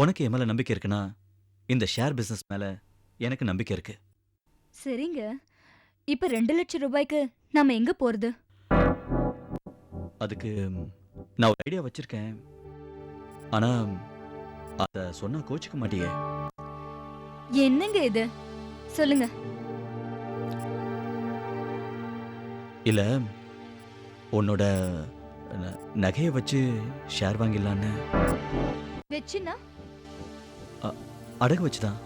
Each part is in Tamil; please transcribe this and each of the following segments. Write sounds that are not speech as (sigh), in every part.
உனக்கு என் மேல நம்பிக்கை இருக்குன்னா இந்த ஷேர் பிசினஸ் மேல எனக்கு நம்பிக்கை இருக்கு. சரிங்க. இப்ப ரெண்டு லட்சம் ரூபாய்க்கு நாம எங்க போறது? அதுக்கு நான் ஒரு ஐடியா வச்சிருக்கேன். ஆனா அத சொன்னா கோச்சுக்க மாட்டியே. என்னங்க இது? சொல்லுங்க. இல்ல உன்னோட ந- நகையை வச்சு ஷேர் வாங்கிடலான்னு. வெச்சுனா அடகு வச்சுதான்.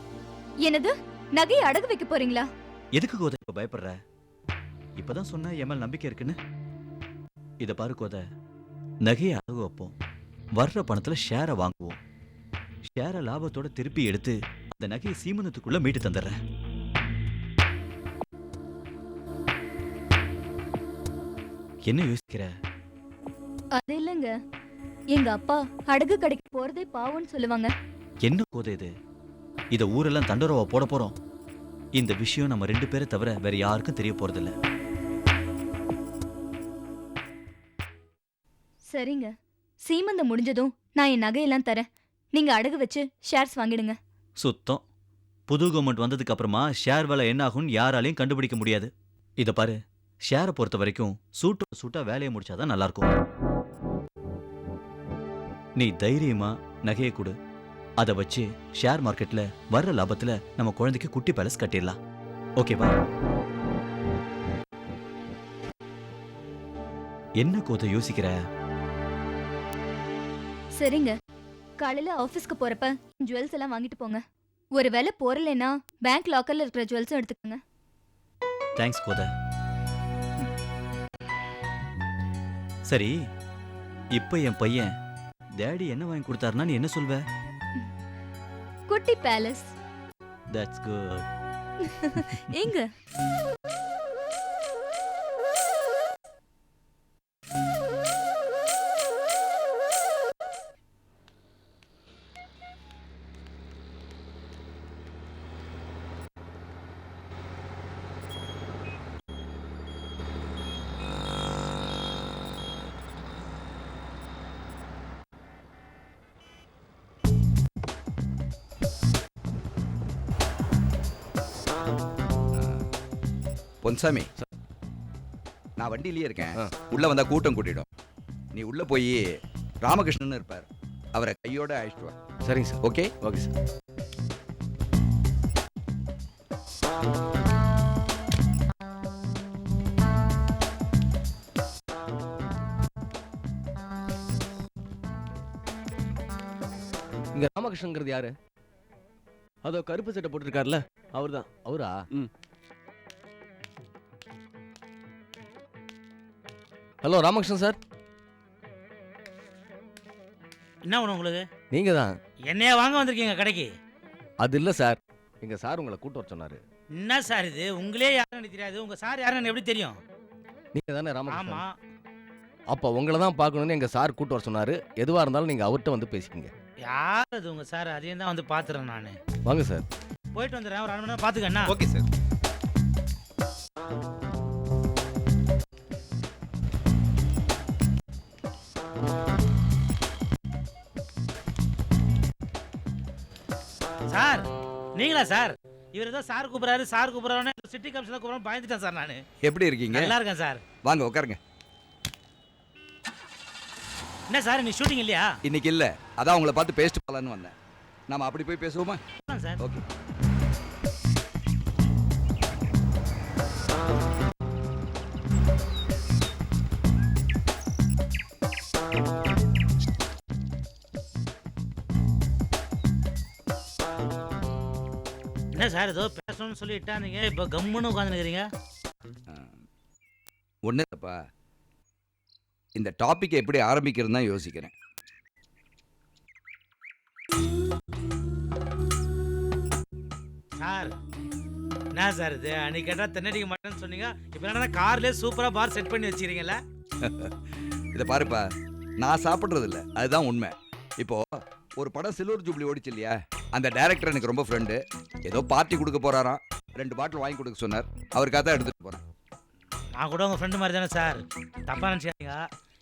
என்னது? நகையை அடகு வைக்க போறீங்களா? எதுக்கு கோதை இப்ப பயப்படுற? இப்பதான் சொன்ன என் மேல நம்பிக்கை இருக்குன்னு. இத பாரு கோதை. நகையை அடகு வைப்போம். வர்ற பணத்துல ஷேரை வாங்குவோம். ஷேரை லாபத்தோட திருப்பி எடுத்து அந்த நகையை சீமந்தத்துக்குள்ள மீட்டு தந்துடுறேன். என்ன யோசிக்கிற? அது இல்லைங்க. எங்க அப்பா அடகு கடைக்கு போறதே பாவம்னு சொல்லுவாங்க. என்ன கோதை இது? இத ஊரெல்லாம் தண்டோரவா போட போறோம்? இந்த விஷயம் நம்ம ரெண்டு பேரை தவிர வேற யாருக்கும் தெரிய போறதில்ல. சரிங்க. சீமந்தம் முடிஞ்சதும் நான் என் நகையெல்லாம் தரேன். நீங்க அடகு வச்சு ஷேர்ஸ் வாங்கிடுங்க. சுத்தம். புது கவர்மெண்ட் வந்ததுக்கு அப்புறமா ஷேர் விலை என்ன ஆகும்னு யாராலையும் கண்டுபிடிக்க முடியாது. இத பாரு ஷேரை பொறுத்த வரைக்கும் சூட்டோட சூட்டா வேலையை முடிச்சாதான் நல்லா இருக்கும் நீ தைரியமா நகையை கொடு. அதை வச்சு ஷேர் மார்க்கெட்ல வர்ற லாபத்துல நம்ம குழந்தைக்கு குட்டி பேலஸ் கட்டிடலாம். ஓகேவா என்ன கோதை யோசிக்கிற? சரிங்க. காலையில ஆபீஸ்க்கு போறப்ப ஜுவல்ஸ் எல்லாம் வாங்கிட்டு போங்க. ஒருவேளை போறலைன்னா பேங்க் லாக்கர்ல இருக்கிற ஜுவல்ஸும் எடுத்துக்கோங்க. தேங்க்ஸ் கோத. சரி இப்ப என் பையன் டேடி என்ன வாங்கி கொடுத்தாருன்னா நீ என்ன சொல்வ? குட்டி பேலஸ். தட்ஸ் குட் எங்க பொன்சாமி. நான் வண்டியிலேயே இருக்கேன். உள்ள வந்தா கூட்டம் கூட்டிடும். நீ உள்ள போய் ராமகிருஷ்ணன் இருப்பார். அவரை கையோட அழைச்சிட்டு வா. சரிங்க சார். ஓகே? Okay sir. இங்க ராமகிருஷ்ணங்கிறது யாரு? அதோ கருப்பு சட்டை போட்டிருக்காருல்ல அவர்தான். அவரா? ஹலோ ராமகிருஷ்ணன் சார் என்ன வேணும் உங்களுக்கு நீங்க தான் என்னையா வாங்க வந்திருக்கீங்க கடைக்கு? அது இல்ல சார் எங்க சார் உங்களை கூட்டு வர சொன்னாரு. என்ன சார் இது? உங்களே யாருன்னு எனக்கு தெரியாது. உங்க சார் யாருன்னு எனக்கு எப்படி தெரியும்? நீங்க தானே ராமகிருஷ்ணன் ஆமா. அப்போ உங்களை தான் பார்க்கணும்னு எங்க சார் கூட்டு வர சொன்னாரு. எதுவா இருந்தாலும் நீங்க அவர்கிட்ட வந்து பேசிக்கங்க. யார் அது உங்க சார் அதையும் தான் வந்து பாத்துறேன் நான். வாங்க சார் போயிட்டு வந்துடுறேன். ஒரு அரை மணி நேரம் பாத்துக்கண்ணா ஓகே சார் நீங்களா சார்? இவர் ஏதோ சார் கூப்பிடுறாரு சார் கூப்பிடுறாரு சிட்டி கமிஷனர் கூப்பிடுறாரு பயந்துட்டேன் சார் நான். எப்படி இருக்கீங்க? நல்லா இருக்கேன் சார். வாங்க உட்காருங்க. என்ன சார் நீ ஷூட்டிங் இல்லையா? இன்னைக்கு இல்ல. அதான் உங்களை பார்த்து பேசிட்டு போலான்னு வந்தேன். நாம அப்படி போய் பேசுவோமா? சார். ஓகே என்ன சார் ஏதோ பேசணும்னு சொல்லிட்டா நீங்க இப்போ கம்முன்னு உட்காந்துருக்கிறீங்க ஒன்றும் இல்லைப்பா. இந்த டாப்பிக்கை எப்படி ஆரம்பிக்கிறதுன்னு தான் யோசிக்கிறேன். சார் என்ன சார் இது? அன்னைக்கு கேட்டால் தென்னடிக்க மாட்டேன்னு சொன்னீங்க. இப்போ என்ன கார்லேயே சூப்பராக பார் செட் பண்ணி வச்சிருக்கீங்கல்ல (laughs) இதை பாருப்பா நான் சாப்பிட்றது இல்ல. அதுதான் உண்மை. இப்போ ஒரு படம் சில்வர் ஜூப்ளி ஓடிச்சு இல்லையா? அந்த டைரக்டர் எனக்கு ரொம்ப ஃப்ரெண்டு ஏதோ பார்ட்டி கொடுக்க போறாராம். ரெண்டு பாட்டில் வாங்கி கொடுக்க சொன்னார். அவருக்காக தான் எடுத்துட்டு போறேன். நான் கூட உங்கள் ஃப்ரெண்டு மாதிரி தானே சார் தப்பாக நினச்சிக்காதீங்க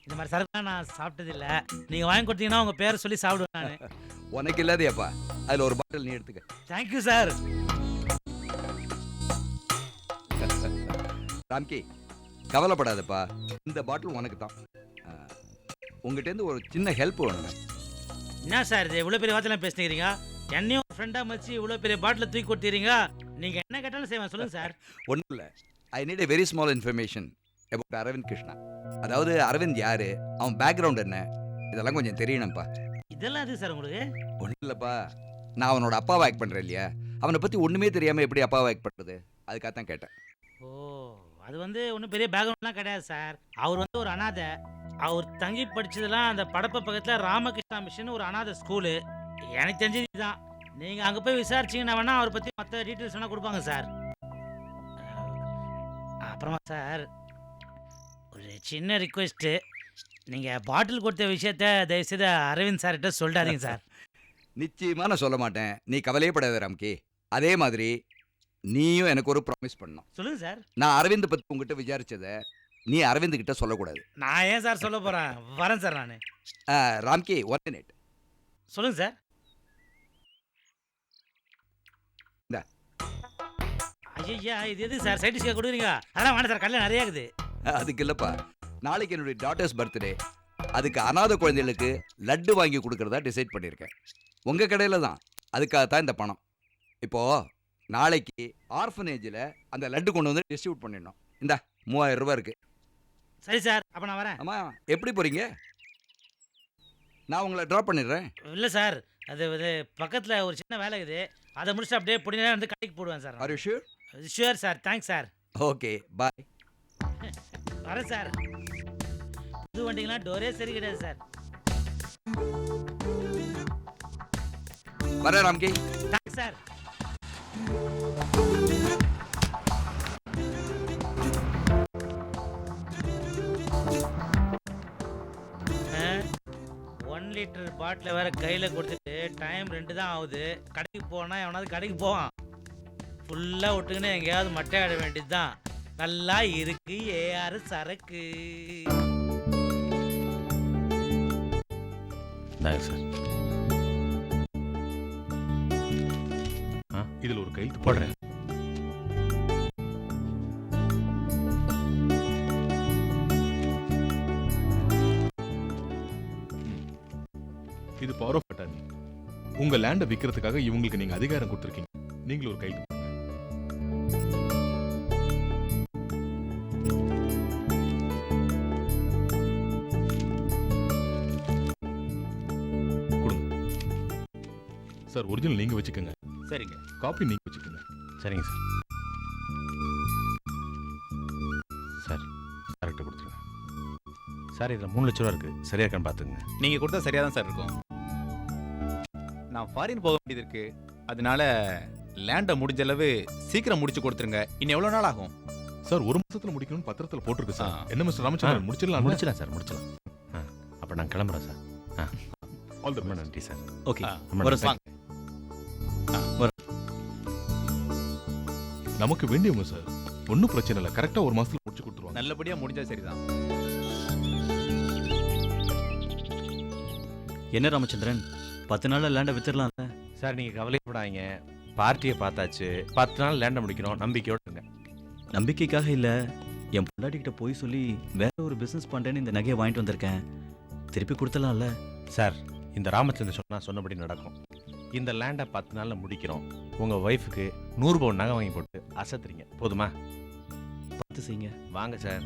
இந்த மாதிரி சரக்குலாம் நான் சாப்பிட்டது இல்ல நீங்க வாங்கி கொடுத்தீங்கன்னா உங்க பேரை சொல்லி சாப்பிடுவேன் நான். (laughs) உனக்கு இல்லாதேப்பா. அதில் ஒரு பாட்டில் நீ எடுத்துக்க. தேங்க்யூ சார் ராம்கி கவலைப்படாதப்பா. இந்த பாட்டில் உனக்கு தான். உங்ககிட்டேருந்து ஒரு சின்ன ஹெல்ப் வேணுங்க. என்ன சார் இது? இவ்வளோ பெரிய வார்த்தைலாம் பேசுனீங்க. என்னையும் ஃப்ரெண்டாக மச்சி இவ்வளோ பெரிய பாட்டில் தூக்கி கொடுத்தீங்க நீங்க என்ன கேட்டாலும் செய்வேன் சொல்லுங்க சார் ஒன்றும் இல்லை. I need a very small information about Aravind Krishna அதாவது அரவிந்த் யாரு? அவன் பேக்ரவுண்ட் என்ன? இதெல்லாம் கொஞ்சம் தெரியணும்ப்பா இதெல்லாம் எதுக்கு சார் உங்களுக்கு? ஒன்றும் இல்லைப்பா. நான் அவனோட அப்பாவை ஆக்ட் பண்ணுறேன் இல்லையா? அவனை பற்றி ஒன்றுமே தெரியாமல் எப்படி அப்பாவை ஆக்ட் பண்ணுறது அதுக்காக தான் கேட்டேன். ஓ அது வந்து ஒன்றும் பெரிய பேக்ரவுண்ட்லாம் கிடையாது சார் அவர் வந்து ஒரு அனாதை. அவர் தங்கி படிச்சதெல்லாம் அந்த படப்ப பக்கத்தில் ராமகிருஷ்ணா மிஷன் ஒரு அனாதை ஸ்கூலு எனக்கு தெரிஞ்சது இதுதான் நீங்கள் அங்கே போய் விசாரிச்சீங்கன்னா வேணா அவரை பற்றி மற்ற டீட்டெயில்ஸ் வேணால் கொடுப்பாங்க சார் அப்புறமா சார் ஒரு சின்ன ரிக்வெஸ்ட்டு நீங்கள் பாட்டில் கொடுத்த விஷயத்த தயவுசெய்து அரவிந்த் சார்கிட்ட சொல்லிடாதீங்க சார் (laughs) நிச்சயமாக நான் சொல்ல மாட்டேன். நீ கவலையே படாத ராம்கி. அதே மாதிரி நீயும் எனக்கு ஒரு ப்ராமிஸ் பண்ணணும். சொல்லுங்கள் சார் நான் அரவிந்த் பற்றி உங்ககிட்ட விசாரிச்சதை நீ அரவிந்த் கிட்ட சொல்லக்கூடாது. நான் ஏன் சார் சொல்ல போகிறேன் வரேன் சார் நான். ராம்கி ஒன் மினிட் சொல்லுங்கள் சார் இந்தா. ஐயா இது எது சார்? சைட் டிஷ்காக கொடுக்குறீங்க? அதெல்லாம் வேணாம் சார் கல்ல நிறைய இருக்குது. அதுக்கு இல்லைப்பா. நாளைக்கு என்னுடைய டாட்டர்ஸ் பர்த்டே அதுக்கு அனாதை குழந்தைகளுக்கு லட்டு வாங்கி கொடுக்கறதா டிசைட் பண்ணியிருக்கேன். உங்கள் கடையில் தான். அதுக்காக தான் இந்த பணம். இப்போது நாளைக்கு ஆர்ஃபனேஜில் அந்த லட்டு கொண்டு வந்து டிஸ்ட்ரிபியூட் பண்ணிடணும். இந்தா மூவாயிரம் ரூபாய் இருக்குது சரி சார் அப்போ நான் வரேன். ஆமாம் எப்படி போகிறீங்க நான் உங்களை ட்ராப் பண்ணிடுறேன். இல்லை சார் அது இது பக்கத்தில் ஒரு சின்ன வேலை இருக்குது. அதை முடிச்சுட்டு அப்படியே பொடி வந்து கடைக்கு போடுவேன் sir are you sure sure sir thanks sir okay bye வரேன் சார் புது வண்டிங்களாம் டோரே சரி கிடையாது சார் வரேன் Ramki. Thanks sir one litre bottle வேற கையில் கொடுத்துட்டு டைம் ரெண்டு தான் ஆகுது. கடைக்கு போனா எவனாவது கடைக்கு போவான். ஃபுல்லாக விட்டுக்கின்னு எங்கேயாவது மட்டை ஆட வேண்டியது தான் நல்லா இருக்கு ஏஆர் சரக்கு. இதில் சார். ஒரு கையெழுத்து போடுறேன். உங்க லேண்டை விற்கிறதுக்காக இவங்களுக்கு நீங்க அதிகாரம் கொடுத்துருக்கீங்க. நீங்களும் ஒரு. கொடுங்க. சார் ஒரிஜினல் நீங்க வச்சுக்கோங்க. சரிங்க. காப்பி நீங்க வச்சுக்கோங்க. சரிங்க சார். சார் கரெக்டாக கொடுத்துருங்க. சார் இதில் மூணு லட்ச ரூபா இருக்குது சரியா இருக்கான்னு பார்த்துங்க நீங்க கொடுத்தா சரியா தான் சார் இருக்கும். நான் ஃபாரின் போக வேண்டியது இருக்கு. அதனால லேண்டை முடிஞ்ச அளவு சீக்கிரம் முடிச்சு கொடுத்துருங்க. இன்னும் எவ்வளவு நாள் ஆகும்? சார் ஒரு மாசத்துல முடிக்கணும்னு பத்திரத்துல போட்டிருக்கு சார் ஆ. என்ன மிஸ்டர் ராமச்சந்திரன்? முடிச்சிடலாம் முடிச்சிடலாம் சார் முடிச்சிடலாம். ஆ. அப்போ நான் கிளம்புறேன் சார் ஆ. ஆல் தி நன்றி சார் ஓகே ஆ, ரொம்ப வரோம் நன்றி. நமக்கு வேண்டியவங்க சார் ஒன்றும் பிரச்சனை இல்லை. கரெக்டா ஒரு மாசத்துல முடிச்சு கொடுத்துருவாங்க. நல்லபடியா முடிஞ்சா சரிதான். என்ன ராமச்சந்திரன்? பத்து நாள்ல லேண்டை வித்துடலாம்ல சார் நீங்கள் கவலைப்படாதீங்க. பார்ட்டியை பார்த்தாச்சு. பத்து நாள் லேண்டை முடிக்கணும். நம்பிக்கையோட இருங்க. நம்பிக்கைக்காக இல்ல. என் பொண்டாட்டி கிட்ட போய் சொல்லி வேற ஒரு பிசினஸ் பண்றேன்னு இந்த நகையை வாங்கிட்டு வந்திருக்கேன். திருப்பி கொடுத்துடலாம்ல. சார் இந்த ராமச்சந்திரன் சொன்னா சொன்னபடி நடக்கும். இந்த லேண்டை பத்து நாளில் முடிக்கிறோம். உங்கள் ஒய்ஃபுக்கு நூறு பவுன் நகை வாங்கி போட்டு அசத்துறீங்க. போதுமா? பார்த்து செய்யுங்க. வாங்க சார்.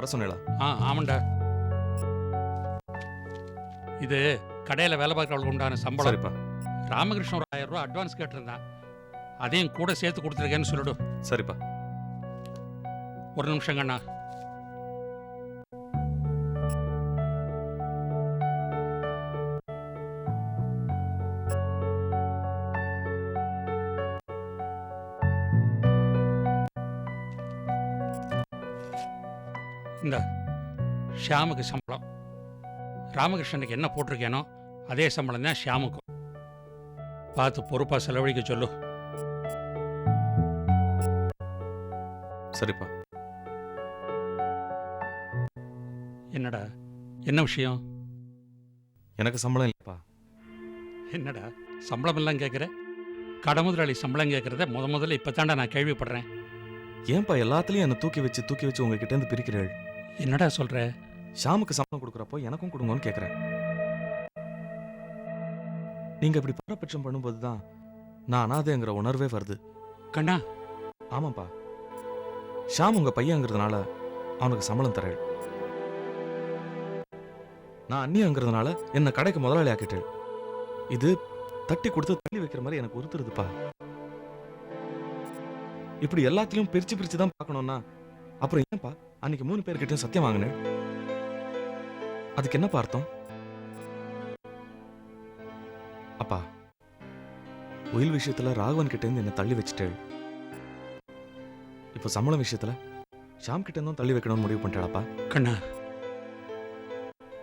வர சொன்னேளா ஆ ஆமாண்டா. இது கடையில் வேலை பார்க்குறவங்களுக்கு உண்டான சம்பளம். சரிப்பா. ராமகிருஷ்ணன் ஒரு ஆயிரம் ரூபா அட்வான்ஸ் கேட்டிருந்தான். அதையும் கூட சேர்த்து கொடுத்துருக்கேன்னு சொல்லிடு. சரிப்பா. ஒரு நிமிஷம் கண்ணா இந்த ஷியாமுக்கு சம்பளம். ராமகிருஷ்ணனுக்கு என்ன போட்டிருக்கேனோ அதே சம்பளம் தான் ஷியாமுக்கும். பார்த்து பொறுப்பாக செலவழிக்க சொல்லு. சரிப்பா. என்னடா? என்ன விஷயம்? எனக்கு சம்பளம் இல்லைப்பா. என்னடா? சம்பளம் எல்லாம் கேட்குற? கடை முதலாளி சம்பளம் கேட்குறத முத முதல்ல இப்போ தாண்டா நான் கேள்விப்படுறேன். ஏன்பா எல்லாத்துலயும் என்ன தூக்கி வச்சு தூக்கி வச்சு உங்ககிட்ட இருந்து பிரிக்கிறீள்? என்னடா சொல்கிற ஷாமுக்கு சம்பளம் கொடுக்குறப்போ எனக்கும் கொடுங்கன்னு கேட்குறேன் நீங்க இப்படி பாரபட்சம் பண்ணும்போது தான் நான் அனாதைங்கிற உணர்வே வருது. கண்ணா. ஆமாப்பா. ஷாம் உங்க பையங்கிறதுனால அவனுக்கு சம்பளம் தரேன். நான் அண்ணியங்கிறதுனால என்ன கடைக்கு முதலாளி ஆக்கிட்டேன். இது தட்டி கொடுத்து தள்ளி வைக்கிற மாதிரி எனக்கு உறுத்துறதுப்பா. இப்படி எல்லாத்தையும் பிரிச்சு பிரிச்சு தான் பார்க்கணும்னா அப்புறம் ஏன்பா அன்னைக்கு மூணு பேர்கிட்டயும் சத்தியம் வாங்கினேன். அதுக்கு என்னப்பா அர்த்தம்? அப்பா உயில் விஷயத்துல ராகவன் கிட்ட இருந்து என்ன தள்ளி வச்சுட்டேள். இப்போ சம்பளம் விஷயத்துல ஷாம் கிட்ட இருந்தும் தள்ளி வைக்கணும்னு முடிவு பண்ணிட்டாளாப்பா. கண்ணா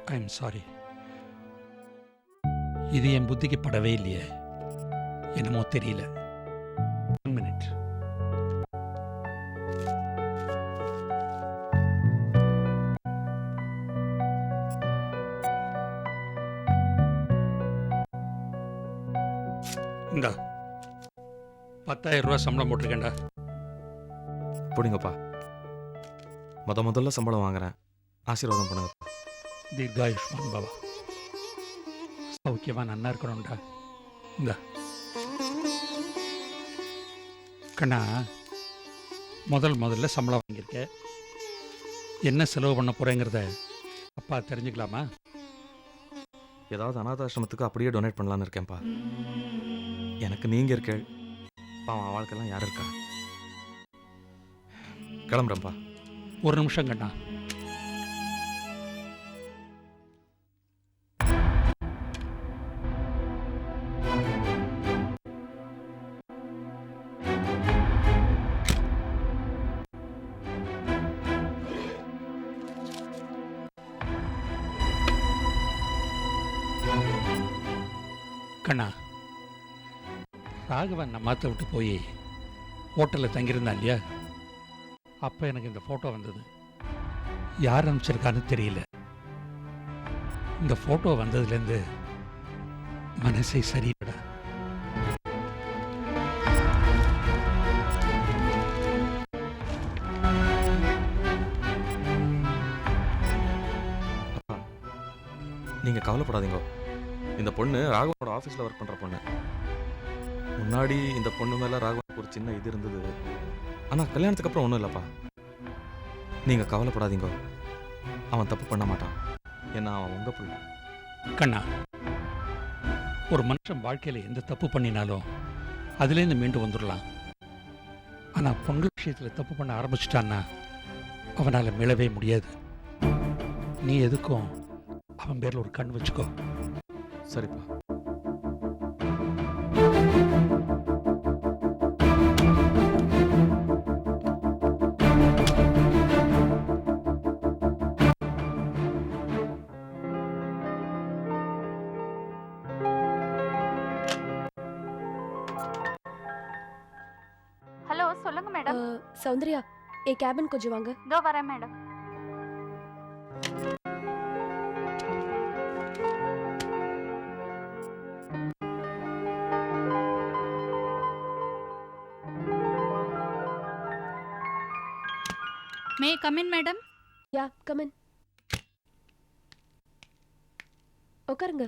ஐ எம் சாரி இது என் புத்திக்கு படவே இல்லையே. என்னமோ தெரியல. இந்தா. பத்தாயிரம் ரூபா சம்பளம் போட்டிருக்கேன்டா. போடுங்கப்பா. முத முதல்ல சம்பளம் வாங்குறேன். ஆசீர்வாதம் பண்ணுங்க. தீர்காயுஷ்மான் பவா சௌக்கியமா நன்னா இருக்கணும்டா. இந்த. கண்ணா முதல் முதல்ல சம்பளம் வாங்கியிருக்க. என்ன செலவு பண்ண போறேங்கிறத அப்பா தெரிஞ்சுக்கலாமா? ஏதாவது அனாதாசிரமத்துக்கு அப்படியே டொனேட் பண்ணலான்னு இருக்கேன்ப்பா. எனக்கு நீங்க இருக்கேள் பாவம் வாழ்க்கைலாம் யார் இருக்கா? கிளம்புறேன்ப்பா ஒரு நிமிஷம் கண்ணா கண்ணா. ராகவன் மாற்ற விட்டு போய் ஹோட்டலில் தங்கியிருந்தான் இல்லையா? அப்போ எனக்கு இந்த ஃபோட்டோ வந்தது. யார் அனுப்பிச்சிருக்கான்னு தெரியல. இந்த ஃபோட்டோ வந்ததுலேருந்து மனசே சரியில்லடா. நீங்கள் கவலைப்படாதீங்க. இந்த பொண்ணு ராகவனோட ஆஃபீஸில் ஒர்க் பண்ணுற பொண்ணு. முன்னாடி இந்த பொண்ணு மேல ராகவனுக்கு ஒரு சின்ன இது இருந்தது. ஆனா கல்யாணத்துக்கு அப்புறம் ஒன்றும் இல்லப்பா. நீங்க கவலைப்படாதீங்க. அவன் தப்பு பண்ண மாட்டான். ஏன்னா அவன் உங்க பிள்ளை. கண்ணா ஒரு மனுஷன் வாழ்க்கையில் எந்த தப்பு பண்ணினாலும் அதுலேருந்து மீண்டு வந்துடலாம் ஆனால் பொங்கல் விஷயத்தில் தப்பு பண்ண ஆரம்பிச்சிட்டான்னா அவனால் மீளவே முடியாது. நீ எதுக்கும் அவன் பேரில் ஒரு கண் வச்சுக்கோ. சரிப்பா. சொல்லுங்க மேடம் சௌந்தர்யா ஏ கேபின் கொஞ்சம் வாங்க. இதோ வரேன் madam may come in madam yeah come in உட்காருங்க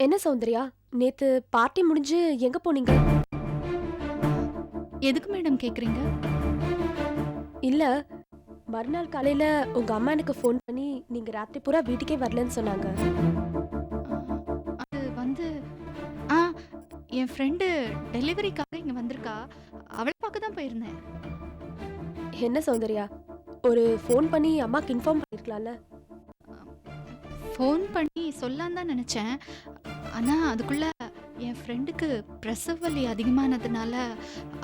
என்ன சௌந்தர்யா நேத்து பார்ட்டி முடிஞ்சு எங்க போனீங்க? எதுக்கு மேடம் கேக்குறீங்க? இல்ல மறுநாள் காலையில உங்க அம்மா எனக்கு ஃபோன் பண்ணி நீங்க ராத்திரி பூரா வீட்டுக்கே வரலன்னு சொன்னாங்க. அது வந்து ஆ என் ஃப்ரெண்டு டெலிவரிக்காக இங்கே வந்திருக்கா. அவளை பார்க்க தான் போயிருந்தேன். என்ன சௌந்தர்யா? ஒரு ஃபோன் பண்ணி அம்மாக்கு இன்ஃபார்ம் பண்ணிருக்கலாம்ல. ஃபோன் பண்ணி சொல்லான்னு தான் நினச்சேன். ஆனால் அதுக்குள்ள என் ஃப்ரெண்டுக்கு பிரசவ வலி அதிகமானதுனால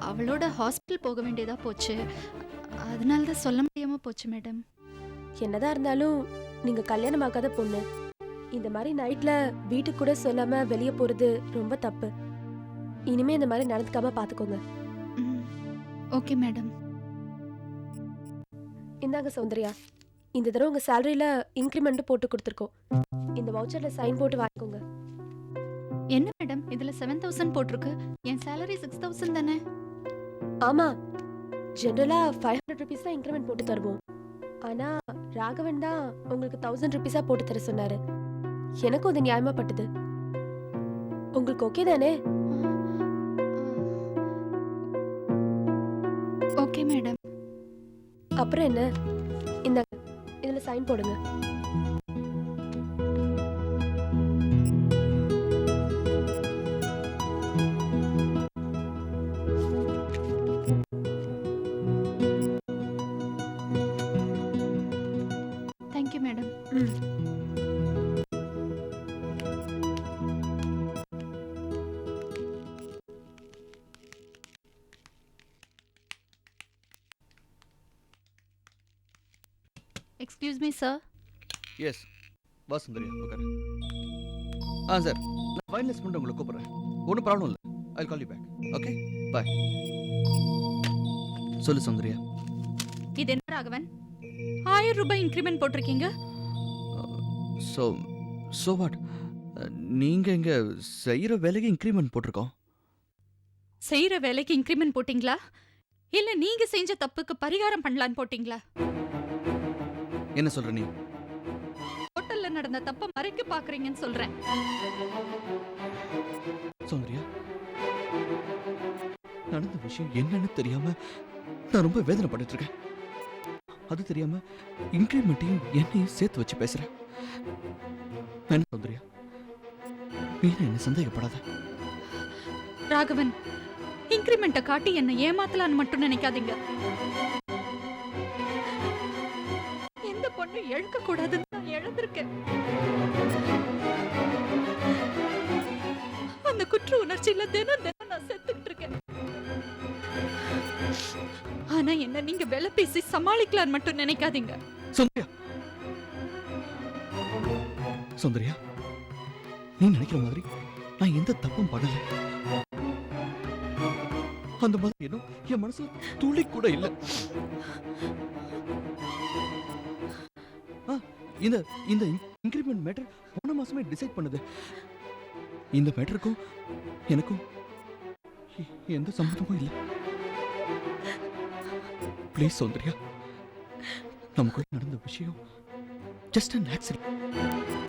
அவளோட ஹாஸ்பிட்டல் போக வேண்டியதாக போச்சு. அதனால தான் சொல்ல முடியாமல் போச்சு மேடம் என்னதான் இருந்தாலும் நீங்க கல்யாணம் ஆகாத பொண்ணு. இந்த மாதிரி நைட்ல வீட்டுக்கு கூட சொல்லாம வெளியே போறது ரொம்ப தப்பு. இனிமே இந்த மாதிரி நடந்துக்காம பாத்துக்கோங்க. ஓகே மேடம் இந்தாங்க சௌந்தர்யா. இந்த தடவை உங்க சேலரியில இன்க்ரிமெண்ட் போட்டு கொடுத்துருக்கோம். இந்த வவுச்சர்ல சைன் போட்டு வாங்கிக்கோங்க. என்ன மேடம்? இதுல செவன் தௌசண்ட் போட்டிருக்கு. என் சேலரி சிக்ஸ் தௌசண்ட் தானே? ஆமா. ஜென்ரலா ஃபைவ் ஹண்ட்ரட் ருபீஸ் தான் இன்க்ரிமெண்ட் போட்டு தருவோம். ஆனா ராகவன் தான் உங்களுக்கு தௌசண்ட் ருபீஸா போட்டு தர சொன்னாரு. எனக்கும் அது நியாயமா பட்டது. உங்களுக்கு ஓகே தானே? ஓகே மேடம் அப்புறம் என்ன? இந்த இதுல சைன் போடுங்க. எக்ஸ்கியூஸ் மீ சார் எஸ் வா சுந்தரியா உட்காரு. ஆ சார் நான் ஃபைனலைஸ் பண்ணிட்டு உங்களை கூப்பிட்றேன். ஒன்றும் ப்ராப்ளம் இல்லை. I call you back okay bye சொல்லு சுந்தரியா. இது என்ன ராகவன்? ஆயிரம் ரூபாய் இன்க்ரிமெண்ட் போட்டிருக்கீங்க? ஸோ ஸோ வாட் நீங்கள் இங்கே செய்கிற வேலைக்கு இன்க்ரிமெண்ட் போட்டிருக்கோம். செய்யற வேலைக்கு இன்க்ரிமெண்ட் போட்டிங்களா? இல்ல நீங்க செஞ்ச தப்புக்கு பரிகாரம் பண்ணலான்னு போட்டிங்களா? என்ன சொல்கிற நீ? ஹோட்டல்ல நடந்த தப்ப மறைக்க பாக்குறீங்கன்னு சொல்றேன். சௌந்தர்யா நடந்த விஷயம் என்னன்னு தெரியாம நான் ரொம்ப வேதனைப்பட்டுட்டு இருக்கேன். அது தெரியாம இன்க்ரிமெண்ட்டையும் என்னையும் சேர்த்து வச்சு பேசுறேன் வேணாம் சௌந்தர்யா வீணா என்ன சந்தேகப்படாத? ராகவன் இன்க்ரிமெண்ட்டை காட்டி என்ன ஏமாத்தலான்னு மட்டும் நினைக்காதீங்க. இழக்க கூடாதுன்னு நான் இழந்திருக்கேன் அந்த குற்ற உணர்ச்சியில தினம் தினம் நான் செத்துக்கிட்டு இருக்கேன். ஆனா என்ன நீங்க வெலை பேசி சமாளிக்கலான்னு மட்டும் நினைக்காதீங்க. சுந்தரியா. சுந்தரியா நீ நினைக்கிற மாதிரி நான் எந்த தப்பும் பண்ணல. அந்த மாதிரி இன்னும் என் மனசுல துளி கூட இல்ல. இந்த இந்த இன்கிரிமெண்ட் மேட்டர் போன மாசமே டிசைட் பண்ணுது. இந்த மேட்டருக்கும் எனக்கும் எந்த சம்மந்தமும் இல்லை. ப்ளீஸ் சௌந்தர்யா நமக்குள்ள நடந்த விஷயம் ஜஸ்ட் அன் ஆக்சிடென்ட்